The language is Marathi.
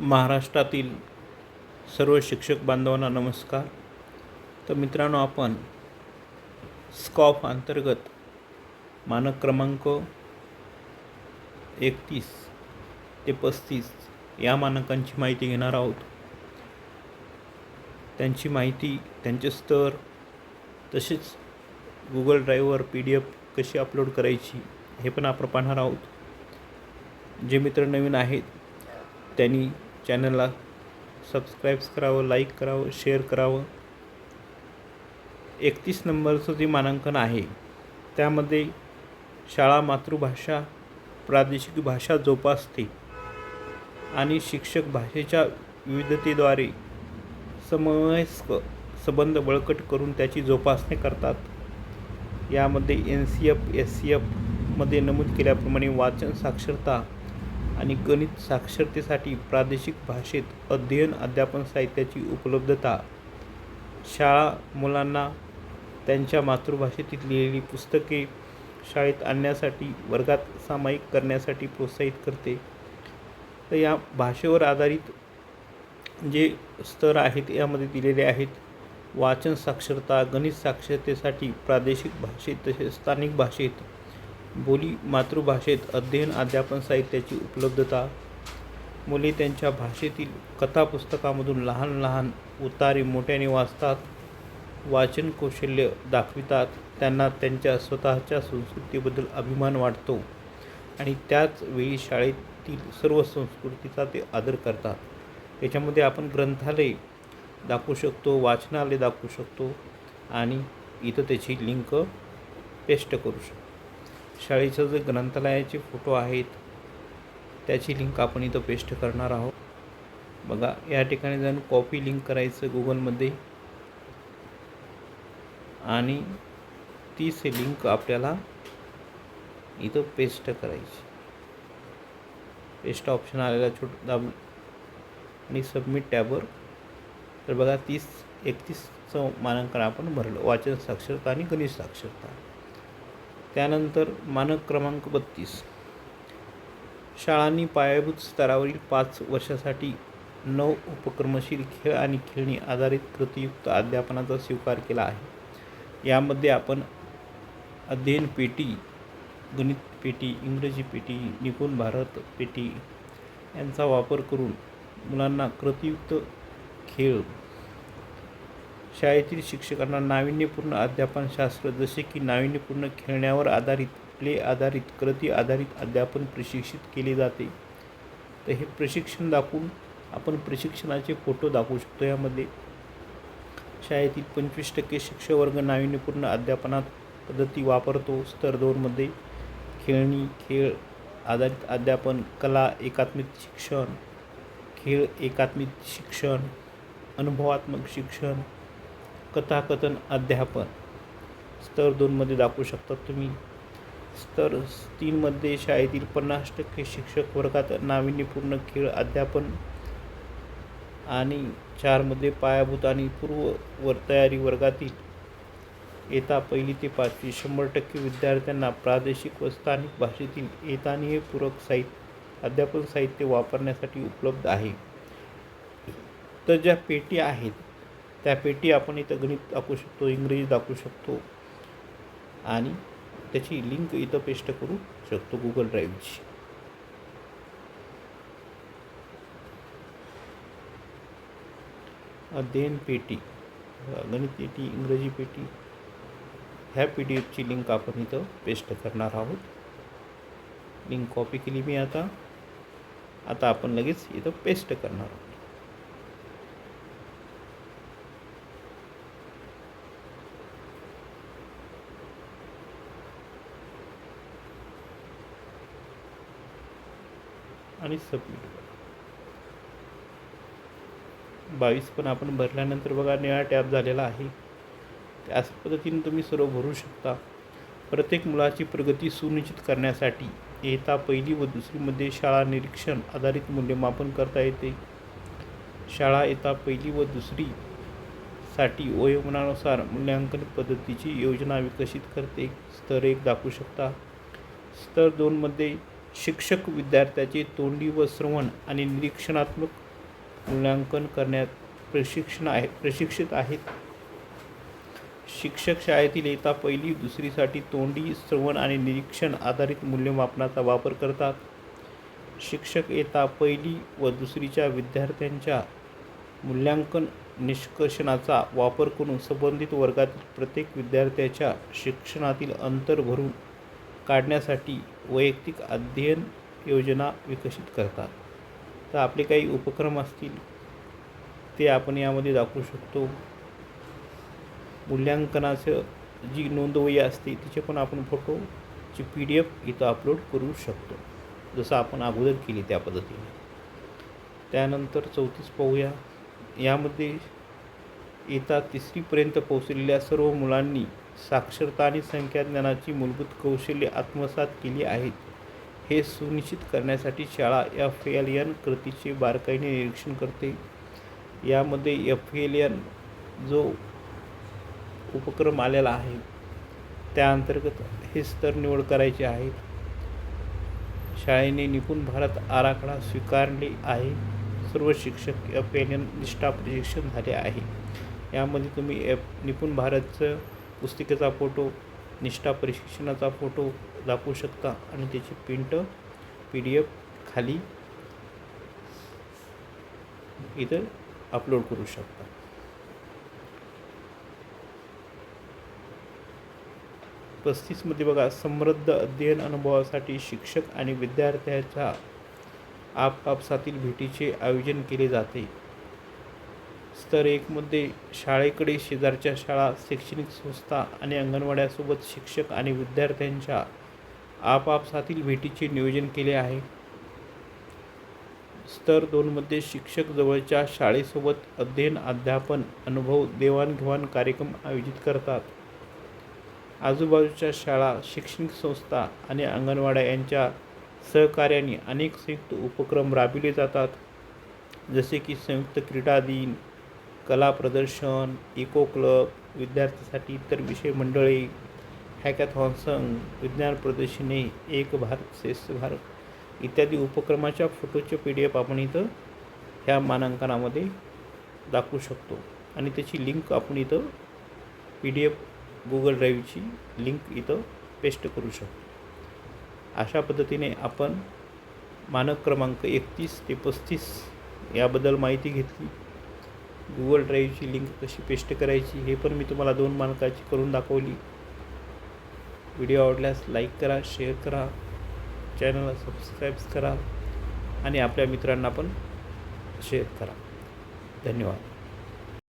महाराष्ट्रातील सर्व शिक्षक बांधवांना नमस्कार. तर मित्रांनो आपण स्कॉफ अंतर्गत मानक क्रमांक एकतीस ते पस्तीस या मानकांची माहिती घेणार आहोत. त्यांची माहिती त्यांचे स्तर तसेच गुगल ड्राईव्हवर पी डी एफ कशी अपलोड करायची हे पण आपण पाहणार आहोत. जे मित्र नवीन आहेत त्यांनी चॅनलला सबस्क्राईब्स करावं लाईक करावं शेअर करावं. एकतीस नंबरचं जे मानांकन आहे त्यामध्ये शाळा मातृभाषा प्रादेशिक भाषा जोपासते आणि शिक्षक भाषेच्या विविधतेद्वारे समवयस्क संबंध बळकट करून त्याची जोपासणी करतात. यामध्ये N C F S C एफमध्ये नमूद केल्याप्रमाणे वाचन साक्षरता आणि गणित साक्षरतेसाठी प्रादेशिक भाषेत अध्ययन अध्यापन साहित्याची उपलब्धता. शाळा मुलांना त्यांच्या मातृभाषेतील लिहिलेली पुस्तके शाळेत आणण्यासाठी वर्गात सामायिक करण्यासाठी प्रोत्साहित करते. तर या भाषेवर आधारित जे स्तर आहेत यामध्ये दिलेले आहेत वाचन साक्षरता गणित साक्षरतेसाठी प्रादेशिक भाषेत तसेच स्थानिक भाषेत बोली मातृभाषेत अध्ययन अध्यापन साहित्याची उपलब्धता मुले त्यांच्या भाषेतील कथापुस्तकामधून लहान लहान उतारे मोठ्याने वाचतात वाचन कौशल्य दाखवितात त्यांना त्यांच्या स्वतःच्या संस्कृतीबद्दल अभिमान वाटतो आणि त्याच वेळी शाळेतील सर्व संस्कृतीचा ते आदर करतात. याच्यामध्ये आपण ग्रंथालय दाखवू शकतो वाचनालय दाखवू शकतो आणि इथं त्याची लिंक पेस्ट करू शकतो. शाळेचं जे ग्रंथालयाचे फोटो आहेत त्याची लिंक आपण इथं पेस्ट करणार आहोत. बघा या ठिकाणी जाऊन कॉपी लिंक करायचं गुगलमध्ये आणि तीच लिंक आपल्याला इथं पेस्ट करायची. पेस्ट ऑप्शन आलेला छोट दाब आणि सबमिट टॅबवर तर बघा तीस एकतीसचं मानांकन आपण भरलं. वाचन साक्षरता आणि गणित साक्षरता. त्यानंतर मानक क्रमांक बत्तीस. शाळांनी पायाभूत स्तरावरील पाच वर्षासाठी नऊ उपक्रमशील खेळ आणि खेळणी आधारित कृतीयुक्त अध्यापनाचा स्वीकार केला आहे. यामध्ये आपण अध्ययन पेटी गणित पेटी इंग्रजी पेटी निपुण भारत पेटी यांचा वापर करून मुलांना कृतीयुक्त खेळ शाळेतील शिक्षकांना नाविन्यपूर्ण अध्यापनशास्त्र जसे की नाविन्यपूर्ण खेळण्यावर आधारित प्ले आधारित कृती आधारित अध्यापन प्रशिक्षित केले जाते. तर हे प्रशिक्षण दाखवून आपण प्रशिक्षणाचे फोटो दाखवू शकतो यामध्ये. शाळेतील पंचवीस टक्के शिक्षकवर्ग नाविन्यपूर्ण अध्यापनात पद्धती वापरतो. स्तर दोनमध्ये खेळणी खेळ आधारित अध्यापन कला एकात्मिक शिक्षण खेळ एकात्मिक शिक्षण अनुभवात्मक शिक्षण कथाकथन अध्यापन. स्तर दोनमध्ये दाखवू शकतात तुम्ही. स्तर तीनमध्ये शाळेतील पन्नास टक्के शिक्षक वर्गात नाविन्यपूर्ण खेळ अध्यापन आणि चारमध्ये पायाभूत आणि पूर्व वर तयारी वर्गातील येता पहिली ते पाचवी शंभर टक्के विद्यार्थ्यांना प्रादेशिक व स्थानिक भाषेतील येतानी हे पूरक साहित्य अध्यापन साहित्य वापरण्यासाठी उपलब्ध आहे. तर ज्या पेटी आहेत त्या पेटी आपण इथं गणित दाखवू शकतो इंग्रजी दाखवू शकतो. आणि त्याची लिंक इथं पेस्ट करू शकतो गुगल ड्राईव्हची अध्ययन पेटी. गणित पेटी इंग्रजी पेटी. ह्या पी डी एफची लिंक आपण इथं पेस्ट करणार आहोत. लिंक कॉपी केली मी आता. आता आपण लगेच इथं पेस्ट करणार आहोत. आणि सबमिट बावीस पण आपण भरल्यानंतर बघा निळा टॅब झालेला आहे. त्याच पद्धतीने तुम्ही सर्व भरू शकता. प्रत्येक मुलाची प्रगती सुनिश्चित करण्यासाठी येता पहिली व दुसरीमध्ये शाळा निरीक्षण आधारित मूल्यमापन करता येते. शाळा येता पहिली व दुसरी साठी वयोमानानुसार मूल्यांकन पद्धतीची योजना विकसित करते. स्तर एक दाखवू शकता. स्तर दोनमध्ये शिक्षक विद्यार्थ्याचे तोंडी व श्रवण आणि निरीक्षणात्मक मूल्यांकन करण्यात प्रशिक्षण आहे प्रशिक्षित आहेत. शिक्षक शाळेतील येता पहिली दुसरीसाठी तोंडी श्रवण आणि निरीक्षण आधारित मूल्यमापनाचा वापर करतात. शिक्षक येता पहिली व दुसरीच्या विद्यार्थ्यांच्या मूल्यांकन निष्कर्षणाचा वापर करून संबंधित वर्गातील प्रत्येक विद्यार्थ्याच्या शिक्षणातील अंतर भरून काढण्यासाठी वैयक्तिक अध्ययन योजना विकसित करतात. तर आपले काही उपक्रम असतील ते आपण यामध्ये दाखवू शकतो. मूल्यांकनाचं जी नोंदवही असते तिचे पण आपण फोटोची पी डी एफ इथं अपलोड करू शकतो. जसं आपण अगोदर केली त्या पद्धतीने. त्यानंतर चौतीस पाहूया. यामध्ये येता तिसरीपर्यंत पोहोचलेल्या सर्व मुलांनी साक्षरता आणि संख्याज्ञानाची मूलभूत कौशल्ये आत्मसात केली आहेत. हे सुनिश्चित करण्यासाठी शाळा एफ एल एन कृतीचे बारकाईने निरीक्षण करते. यामध्ये एफ एल एन जो उपक्रम आलेला आहे त्याअंतर्गत हे स्तर निवड करायचे आहेत. शाळेने निपुण भारत आराखडा स्वीकारले आहे. सर्व शिक्षक एफ एल एन निष्ठा प्रशिक्षण झाले आहे. यामध्ये तुम्ही एफ निपुण भारतचं पुस्तिकेचा फोटो निष्ठा प्रशिक्षणाचा फोटो दाखवू शकता आणि त्याची प्रिंट पी डी एफ खाली इथं अपलोड करू शकता. पस्तीसमध्ये बघा समृद्ध अध्ययन अनुभवासाठी शिक्षक आणि विद्यार्थ्याच्या आपापसातील भेटीचे आयोजन केले जाते. स्तर एकमध्ये शाळेकडे शेजारच्या शाळा शैक्षणिक संस्था आणि अंगणवाड्यासोबत शिक्षक आणि विद्यार्थ्यांच्या आपापसातील भेटीचे नियोजन केले आहे. स्तर दोनमध्ये शिक्षक जवळच्या शाळेसोबत अध्ययन अध्यापन अनुभव देवाणघेवाण कार्यक्रम आयोजित करतात. आजूबाजूच्या शाळा शैक्षणिक संस्था आणि अंगणवाड्या यांच्या सहकार्याने अनेक संयुक्त उपक्रम राबविले जातात. जसे की संयुक्त क्रीडा दिन कला प्रदर्शन इको क्लब विद्यार्थ्यासाठी इतर विषय मंडळी हॅकॅथॉन संघ विज्ञान प्रदर्शने एक भारत श्रेष्ठ भारत इत्यादी उपक्रमाच्या फोटोचे पी डी एफ आपण इथं ह्या मानांकनामध्ये दाखवू शकतो. आणि त्याची लिंक आपण इथं पी डी एफ गुगल ड्राईव्हची लिंक इथं पेस्ट करू शकतो. अशा पद्धतीने आपण मानक क्रमांक एकतीस ते पस्तीस याबद्दल माहिती घेतली. गुगल ड्राईव्हची लिंक कशी पेस्ट करायची हे पण मी तुम्हाला दोन मानकाची करून दाखवली. व्हिडिओ आवडल्यास लाईक करा शेअर करा. चॅनलला सबस्क्राईब करा. आणि आपल्या मित्रांना पण शेअर करा. धन्यवाद.